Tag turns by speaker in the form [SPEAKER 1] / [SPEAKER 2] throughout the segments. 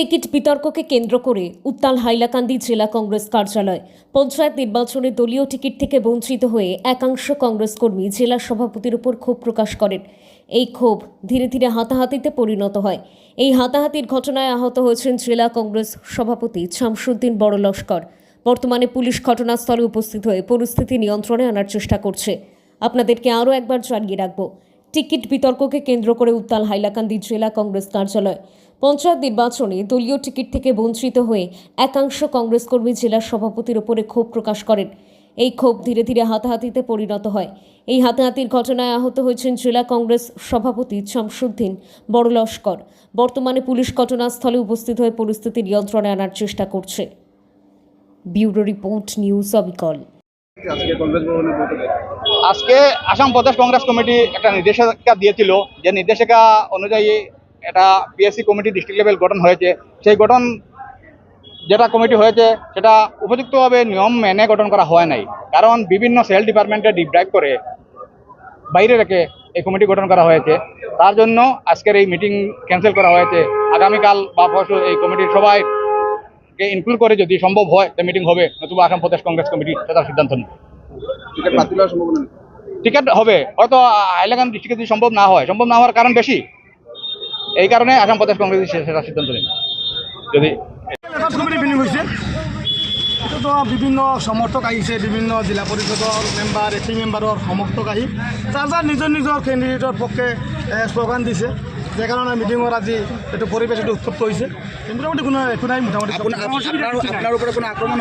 [SPEAKER 1] Ticket বিতর্ককে কেন্দ্র করে উত্তাল হাইলাকান্দি জেলা কংগ্রেস কার্যালয়। পঞ্চায়েত নির্বাচনে দলীয় টিকিট থেকে বঞ্চিত হয়ে একাংশ কংগ্রেস কর্মী জেলা সভাপতির উপর ক্ষোভ প্রকাশ করেন। এই ক্ষোভ ধীরে ধীরে হাতাহাতিতে পরিণত হয়। এই হাতাহাতির ঘটনায় আহত হয়েছেন জেলা কংগ্রেস সভাপতি শামসুদ্দিন বড় লস্কর। বর্তমানে পুলিশ ঘটনাস্থলে উপস্থিত হয়ে পরিস্থিতি নিয়ন্ত্রণে আনার চেষ্টা করছে। আপনাদেরকে আরও একবার জানিয়ে রাখব টিকিট বিতর্ককে কেন্দ্র করে উত্তাল হাইলাকান্দি জেলা কংগ্রেস কার্যালয়। পঞ্চায়েত নির্বাচনে দলীয় টিকিট থেকে বঞ্চিত হয়ে একাংশ কংগ্রেস কর্মী জেলা সভাপতির ওপরে ক্ষোভ প্রকাশ করেন। এই ক্ষোভ ধীরে ধীরে হাতাহাতিতে পরিণত হয়। এই হাতাহাতির ঘটনায় আহত হয়েছেন জেলা কংগ্রেস সভাপতি শামসুদ্দিন বড় লস্কর বর্তমানে পুলিশ ঘটনাস্থলে উপস্থিত হয়ে পরিস্থিতি নিয়ন্ত্রণে আনার চেষ্টা করছে। ব্যুরো রিপোর্ট নিউজ অবিকল।
[SPEAKER 2] আজকে
[SPEAKER 3] আসাম প্রদেশ কংগ্রেস কমিটি একটা নির্দেশিকা দিয়েছিল, যে নির্দেশিকা অনুযায়ী এটা পিএসসি কমিটি ডিস্ট্রিক্ট লেভেল গঠন হয়েছে। সেই গঠন যেটা কমিটি হয়েছে, সেটা উপযুক্তভাবে নিয়ম মেনে গঠন করা হয় নাই। কারণ বিভিন্ন সেল ডিপার্টমেন্টে ডিপ্রাইভ করে বাইরে রেখে এই কমিটি গঠন করা হয়েছে। তার জন্য আজকের এই মিটিং ক্যান্সেল করা হয়েছে। আগামীকাল বা পরশু এই কমিটির সবাইকে ইনক্লুড করে যদি সম্ভব হয় মিটিং হবে নতুবা আসাম প্রদেশ কংগ্রেস কমিটি সেটার সিদ্ধান্ত নেবে।
[SPEAKER 2] টিকিট
[SPEAKER 3] হবে হয়তো হাইলাকান্দি ডিস্ট্রিক্টে যদি সম্ভব না হয় সম্ভব না হওয়ার কারণ বেশি। এই কারণে আসাম প্রদেশ কংগ্রেস সেটা সিদ্ধান্ত নেই যদি
[SPEAKER 4] এইটোতো বিভিন্ন সমৰ্থক আহিছে বিভিন্ন জিলা পৰিষদৰ মেম্বাৰ এ পি মেম্বাৰৰ সমৰ্থক আহি যাৰ যাৰ নিজৰ নিজৰ কেণ্ডিডেটৰ পক্ষে এ, শ্লোগান দিছে। যে কারণে মিটিংয়ের আজি এইটো পরিবেশ একটু উত্তপ্ত হয়েছে মোটামুটি কোনো একো নাই মোটামুটি
[SPEAKER 2] আপনার উপরে কোনো
[SPEAKER 4] আক্রমণ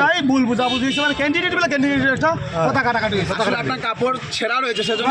[SPEAKER 4] ভাই ভুল হৈছে মানে এটা কথা কাটা কাটি
[SPEAKER 2] আপনার কাপড় ছেঁড়া রয়েছে সেজন্য